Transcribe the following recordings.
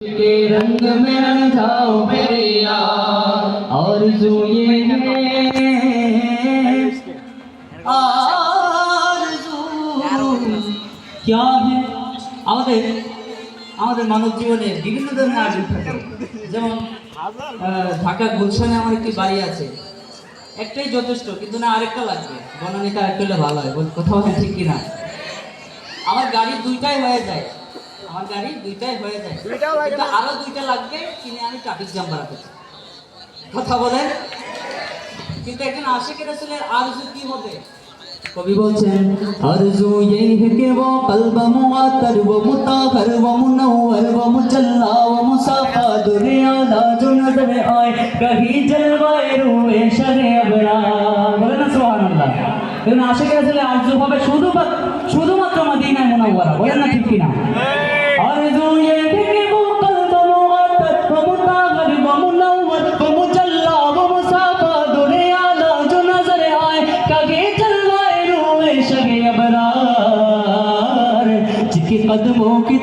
के रंग में रंग जाओ मेरे यार और ये है आरज़ू क्या है আমাদের আমাদের মানব জীবনে বিভিন্ন ধরনের আর্জু থাকে যেমন আহ, ঢাকা গুলশানে আমার একটি বাড়ি আছে একটাই যথেষ্ট কিন্তু না আরেকটা লাগবে বনানিতে আরেকটা হলে ভালো হয় বল- কোথাও হয় ঠিক কিনা আমার গাড়ি দুইটাই হয়ে যায় আমার গাড়ি দুইটাই হয়ে যায়। দুইটাও আরও দুইটা লাগবে কিনে আমি ট্রাফিক জ্যাম বাড়াতে কথা বলেন? কিন্তু একজন কি হবে? কবি বলছেন এই মুসাফা দুনিয়া আয় কহি শরে বলেন সুবহানাল্লাহ। আশিক আরজু হবে শুধু শুধুমাত্র মদিনায় মুনাওয়ারা। বলেন না ঠিক কিনা? না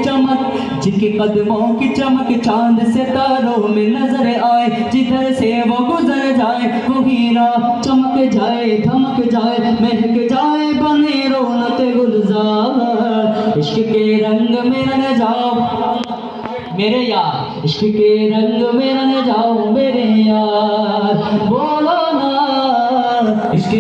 चमक, जिनके कदमों की चमक चाँद सितारों में नज़र आए, जिधर से वो गुजर जाए वो हीरा चमक जाए, धमक जाए, महक जाए, बने रौनक गुलजार। इश्क के रंग में रंग जाओ, मेरे यार, इश्क के रंग में रंग जाओ, मेरे यार, बोलो ना, इश्क